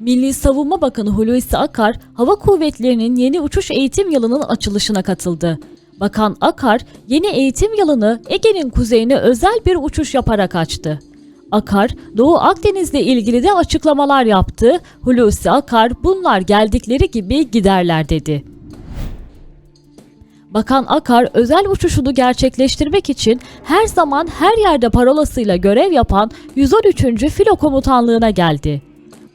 Milli Savunma Bakanı Hulusi Akar, Hava Kuvvetleri'nin yeni uçuş eğitim yılının açılışına katıldı. Bakan Akar, yeni eğitim yılını Ege'nin kuzeyine özel bir uçuş yaparak açtı. Akar, Doğu Akdeniz'le ilgili de açıklamalar yaptı. Hulusi Akar, bunlar geldikleri gibi giderler dedi. Bakan Akar özel uçuşunu gerçekleştirmek için her zaman her yerde parolasıyla görev yapan 113. Filo Komutanlığı'na geldi.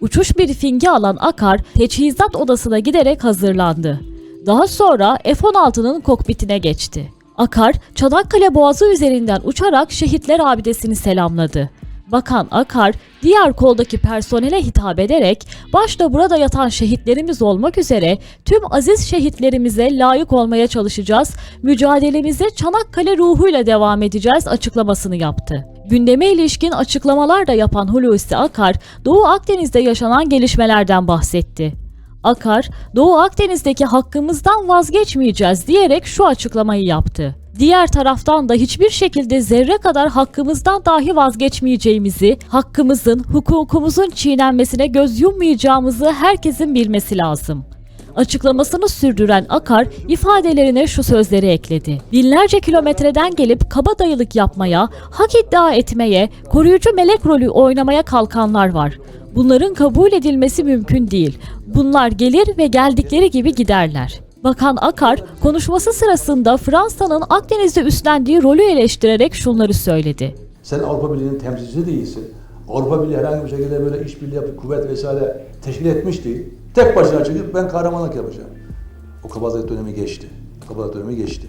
Uçuş briefingi alan Akar teçhizat odasına giderek hazırlandı. Daha sonra F-16'nın kokpitine geçti. Akar, Çanakkale Boğazı üzerinden uçarak Şehitler Abidesi'ni selamladı. Bakan Akar, diğer koldaki personele hitap ederek başta burada yatan şehitlerimiz olmak üzere tüm aziz şehitlerimize layık olmaya çalışacağız, mücadelemize Çanakkale ruhuyla devam edeceğiz açıklamasını yaptı. Gündeme ilişkin açıklamalar da yapan Hulusi Akar, Doğu Akdeniz'de yaşanan gelişmelerden bahsetti. Akar, Doğu Akdeniz'deki hakkımızdan vazgeçmeyeceğiz diyerek şu açıklamayı yaptı. Diğer taraftan da hiçbir şekilde zerre kadar hakkımızdan dahi vazgeçmeyeceğimizi, hakkımızın, hukukumuzun çiğnenmesine göz yummayacağımızı herkesin bilmesi lazım. Açıklamasını sürdüren Akar ifadelerine şu sözleri ekledi. Binlerce kilometreden gelip kabadayılık yapmaya, hak iddia etmeye, koruyucu melek rolü oynamaya kalkanlar var. Bunların kabul edilmesi mümkün değil. Bunlar gelir ve geldikleri gibi giderler. Bakan Akar konuşması sırasında Fransa'nın Akdeniz'de üstlendiği rolü eleştirerek şunları söyledi. Sen Avrupa Birliği'nin temsilcisi değilsin. Avrupa Birliği herhangi bir şekilde böyle işbirliği yapıp kuvvet vesaire teşkil etmiş değil. Tek başına çıkıp ben kahramanlık yapacağım. O kabadayılık dönemi geçti. Kabadayılık dönemi geçti.